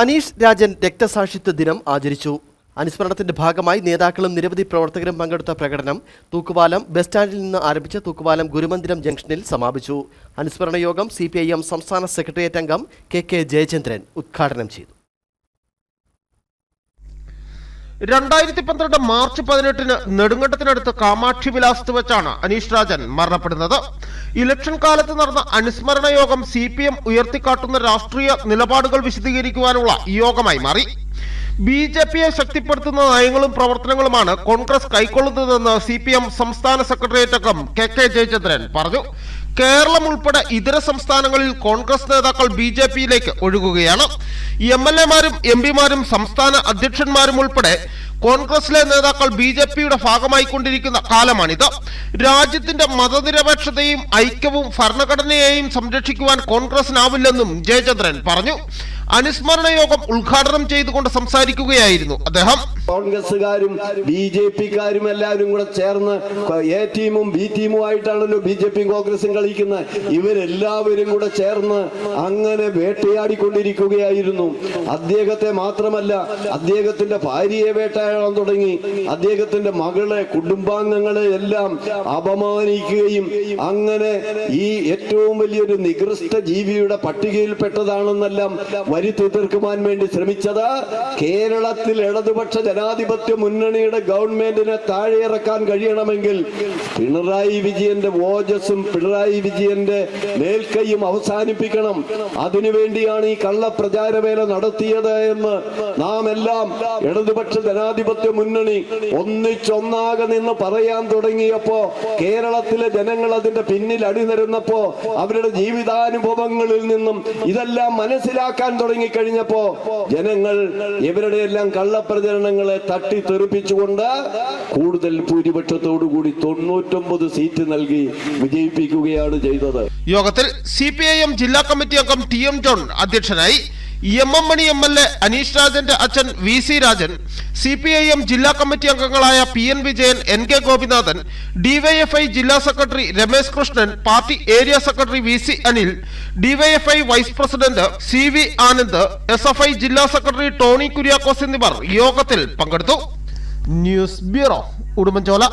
അനീഷ് രാജൻ രക്തസാക്ഷിത്വ ദിനം ആചരിച്ചു. അനുസ്മരണത്തിന്റെ ഭാഗമായി നേതാക്കളും നിരവധി പ്രവർത്തകരും പങ്കെടുത്ത പ്രകടനം തൂക്കുപാലം ബസ് സ്റ്റാൻഡിൽ നിന്ന് ആരംഭിച്ച തൂക്കുപാലം ഗുരുമന്ദിരം ജംഗ്ഷനിൽ സമാപിച്ചു. അനുസ്മരണ യോഗം സി സംസ്ഥാന സെക്രട്ടേറിയറ്റ് അംഗം കെ കെ ജയചന്ദ്രൻ ഉദ്ഘാടനം ചെയ്തു. രണ്ടായിരത്തി പന്ത്രണ്ട് മാർച്ച് പതിനെട്ടിന് നെടുങ്കണ്ടത്തിനടുത്ത് കാമാക്ഷി വിലാസത്ത് വെച്ചാണ് അനീഷ് രാജൻ മരണപ്പെടുന്നത്. ഇലക്ഷൻ കാലത്ത് നടന്ന അനുസ്മരണ യോഗം സി പി എം ഉയർത്തിക്കാട്ടുന്ന രാഷ്ട്രീയ നിലപാടുകൾ വിശദീകരിക്കുവാനുള്ള യോഗമായി മാറി. ബി ജെ പിയെ ശക്തിപ്പെടുത്തുന്ന നയങ്ങളും പ്രവർത്തനങ്ങളുമാണ് കോൺഗ്രസ് കൈക്കൊള്ളുന്നതെന്ന് സി പി എം സംസ്ഥാന സെക്രട്ടേറിയറ്റ് അംഗം കെ കെ ജയചന്ദ്രൻ പറഞ്ഞു. കേരളം ഉൾപ്പെടെ ഇതര സംസ്ഥാനങ്ങളിൽ കോൺഗ്രസ് നേതാക്കൾ ബി ജെ പിയിലേക്ക് ഒഴുകുകയാണ്. എം എൽ എമാരും എം പിമാരും സംസ്ഥാന അധ്യക്ഷന്മാരും ഉൾപ്പെടെ കോൺഗ്രസിലെ നേതാക്കൾ ബി ജെ പിയുടെ ഭാഗമായിക്കൊണ്ടിരിക്കുന്ന കാലമാണിത്. രാജ്യത്തിന്റെ മതനിരപേക്ഷതയും ഐക്യവും ഭരണഘടനയെയും സംരക്ഷിക്കുവാൻ കോൺഗ്രസിനാവില്ലെന്നും ജയചന്ദ്രൻ പറഞ്ഞു. അനുസ്മരണ യോഗം ഉദ്ഘാടനം ചെയ്തുകൊണ്ട് സംസാരിക്കുകയായിരുന്നു അദ്ദേഹം. കോൺഗ്രസ്സുകാരും ബി ജെ പിക്കാരും എല്ലാവരും കൂടെ ചേർന്ന് എ ടീമും ബി ടീമും ആയിട്ടാണല്ലോ ബി ജെ പിയും കോൺഗ്രസും കളിക്കുന്നത്. ഇവരെല്ലാവരും കൂടെ ചേർന്ന് അങ്ങനെ വേട്ടയാടിക്കൊണ്ടിരിക്കുകയായിരുന്നു. അദ്ദേഹത്തെ മാത്രമല്ല അദ്ദേഹത്തിന്റെ ഭാര്യയെ വേട്ടയാടാൻ തുടങ്ങി. അദ്ദേഹത്തിന്റെ മകളെ കുടുംബാംഗങ്ങളെ എല്ലാം അപമാനിക്കുകയും അങ്ങനെ ഈ ഏറ്റവും വലിയൊരു നികൃഷ്ട ജീവിയുടെ പട്ടികയിൽപ്പെട്ടതാണെന്നെല്ലാം വരുത്തി തീർക്കുവാൻ വേണ്ടി ശ്രമിച്ചത് കേരളത്തിൽ ഇടതുപക്ഷ ജനാധിപത്യ മുന്നണിയുടെ ഗവൺമെന്റിനെ താഴെ ഇറക്കാൻ കഴിയണമെങ്കിൽ പിണറായി വിജയന്റെ ഓജസ്സും പിണറായി വിജയന്റെ മേൽക്കൈയും അവസാനിപ്പിക്കണം. അതിനുവേണ്ടിയാണ് ഈ കള്ളപ്രചാരവേല നടത്തിയത് എന്ന് നാം എല്ലാം ഇടതുപക്ഷ ജനാധിപത്യ മുന്നണി ഒന്നിച്ചൊന്നാകെ നിന്ന് പറയാൻ തുടങ്ങിയപ്പോ കേരളത്തിലെ ജനങ്ങൾ അതിന്റെ പിന്നിൽ അണിനിരുന്നപ്പോ അവരുടെ ജീവിതാനുഭവങ്ങളിൽ നിന്നും ഇതെല്ലാം മനസ്സിലാക്കാൻ തുടങ്ങിക്കഴിഞ്ഞപ്പോ ജനങ്ങൾ ഇവരുടെ എല്ലാം കള്ളപ്രചരണങ്ങളെ തട്ടി തെറിപ്പിച്ചുകൊണ്ട് കൂടുതൽ ഭൂരിപക്ഷത്തോടുകൂടി തൊണ്ണൂറ്റൊമ്പത് സീറ്റ് നൽകി വിജയിപ്പിക്കുകയാണ് ചെയ്തത്. യോഗത്തിൽ സി ജില്ലാ കമ്മിറ്റി അംഗം ടി എം ജോൺ അധ്യക്ഷനായി M M Mani M L A Aneesh രാജന്റെ അച്ഛൻ V C Rajan C P I M ജില്ലാ കമ്മിറ്റി അംഗങ്ങളായ P N Vijayan N K Gopinathan DYFI ജില്ലാ secretary Ramesh Krishnan party area secretary V C Anil DYFI vice president C V Anand S F I ജില്ലാ secretary Tony Kuriakose എന്നിവർ യോഗത്തിൽ പങ്കെടുത്തു. News bureau Udumbanchola.